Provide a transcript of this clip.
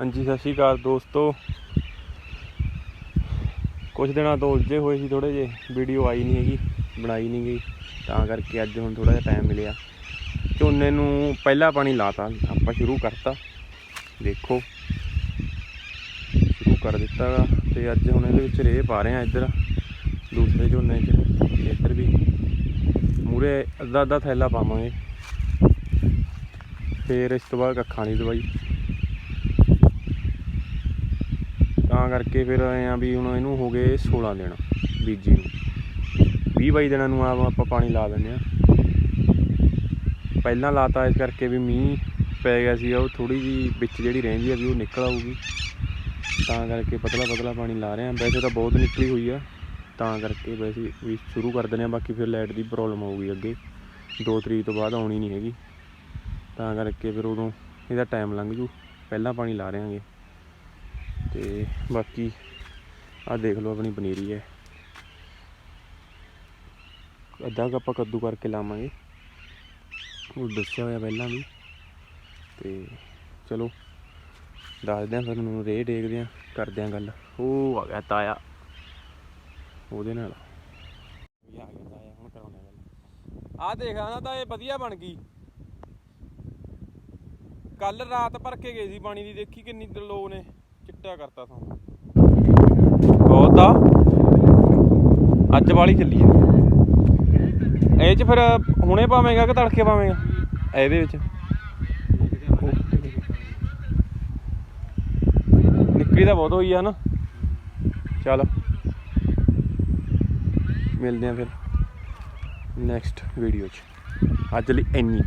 ਹਾਂਜੀ, ਸਤਿ ਸ਼੍ਰੀ ਅਕਾਲ ਦੋਸਤੋ। ਕੁਝ ਦਿਨਾਂ ਤੋਂ ਉਲਝੇ ਹੋਏ ਸੀ ਥੋੜੇ ਜੇ ਵੀਡੀਓ ਆਈ ਨਹੀਂ ਹੈਗੀ, ਬਣਾਈ ਨਹੀਂ ਗਈ। ਤਾਂ ਕਰਕੇ ਅੱਜ ਹੁਣ ਥੋੜਾ ਜਿਹਾ ਟਾਈਮ ਮਿਲਿਆ। ਝੋਨੇ ਨੂੰ ਪਹਿਲਾ ਪਾਣੀ ਲਾਤਾ, ਆਪਾਂ ਸ਼ੁਰੂ ਕਰਤਾ। ਦੇਖੋ, ਸ਼ੁਰੂ ਕਰ ਦਿੱਤਾ ਗਾ। ਤੇ ਅੱਜ ਹੁਣ ਇਹਦੇ ਵਿੱਚ ਰੇਹ ਪਾ ਰਹੇ ਆ ਇੱਧਰ, ਦੂਸਰੇ ਝੋਨੇ 'ਚ ਇੱਧਰ ਵੀ। ਮੂਰੇ ਅੱਧਾ ਅੱਧਾ ਥੈਲਾ ਪਾਵਾਂਗੇ। ਫੇਰ ਇਸ ਤੋਂ ਬਾਅਦ ਕੱਖਾਂ ਦੀ ਦਵਾਈ। ਤਾਂ ਕਰਕੇ ਫਿਰ ਐਂ ਆ ਵੀ ਹੁਣ ਇਹਨੂੰ ਹੋ ਗਏ 16 ਦਿਨ ਬੀਜੀ ਨੂੰ। 20 22 ਦਿਨਾਂ ਨੂੰ ਆਪ ਆਪਾਂ ਪਾਣੀ ਲਾ ਦਿੰਦੇ ਆ ਪਹਿਲਾਂ ਲਾਤਾ ਇਸ ਕਰਕੇ ਵੀ ਮੀਂਹ ਪੈ ਗਿਆ ਸੀ, ਉਹ ਥੋੜੀ ਜੀ ਵਿੱਚ ਜਿਹੜੀ ਰਹਿੰਦੀ ਆ ਵੀ ਉਹ ਨਿਕਲ ਆਊਗੀ। ਤਾਂ ਕਰਕੇ ਪਤਲਾ ਪਤਲਾ ਪਾਣੀ ਲਾ ਰਹੇ ਆ ਵੈਸੇ ਤਾਂ ਬਹੁਤ ਨਿਕਲੀ ਹੋਈ ਆ। ਤਾਂ ਕਰਕੇ ਵੈਸੇ ਵੀ ਸ਼ੁਰੂ ਕਰ ਦਿੰਦੇ ਆ ਬਾਕੀ ਫਿਰ ਲਾਈਟ ਦੀ ਪ੍ਰੋਬਲਮ ਆਊਗੀ ਅੱਗੇ। 2 ਤਰੀਕ ਤੋਂ ਬਾਅਦ ਆਉਣੀ ਨਹੀਂ ਹੈਗੀ। ਤਾਂ ਕਰਕੇ ਫਿਰ ਉਦੋਂ ਇਹਦਾ ਟਾਈਮ ਲੰਘ ਜੂ। ਪਹਿਲਾਂ ਪਾਣੀ ਲਾ ਰਿਆਂਗੇ ਤੇ ਬਾਕੀ ਆਹ ਦੇਖ ਲਓ ਆਪਣੀ ਪਨੀਰੀ ਹੈ। ਅੱਧਾ ਕੁ ਕੱਦੂ ਕਰਕੇ ਲਾਵਾਂਗੇ। ਉਹ ਦੱਸਿਆ ਹੋਇਆ ਪਹਿਲਾਂ ਵੀ। ਤੇ ਚਲੋ, ਦੱਸਦੇ ਆ ਫਿਰ ਨੂੰ ਰੇ ਦੇਖਦੇ ਆ ਕਰਦੇ ਆ ਗੱਲ। ਉਹ ਆ ਗਿਆ ਤਾਇਆ। ਉਹਦੇ ਨਾਲ। ਵੀ ਆ ਗਿਆ ਤਾਇਆ, ਹੁਣ ਕਰਾਉਣੇ ਗੱਲ। ਆ ਦੇਖ ਆਣਾ ਤਾਂ ਇਹ ਵਧੀਆ ਬਣ ਗਈ। ਕੱਲ ਰਾਤ ਭਰ ਕੇ ਗਏ ਸੀ ਪਾਣੀ ਦੀ, ਦੇਖੀ ਕਿੰਨੀ ਲੋਕ ਨੇ। ਚਿੱਟਾ ਕਰਤਾ ਸਾਨੂੰ ਬਹੁਤ ਆ। ਅੱਜ ਵਾਲੀ ਚੱਲੀ ਹੈ ਇਹ ਚ ਫਿਰ ਹੁਣੇ ਪਾਵੇਂਗਾ ਕਿ ਤੜਕੇ ਪਾਵੇਂਗਾ? ਇਹਦੇ ਵਿੱਚ। ਨਿੱਕਰੀ ਤਾਂ ਬਹੁਤ ਹੋਈ ਆ ਨਾ। ਚੱਲ। ਮਿਲਦੇ ਆ ਫਿਰ। ਨੈਕਸਟ ਵੀਡੀਓ 'ਚ। ਅੱਜ ਲਈ ਇੰਨੀ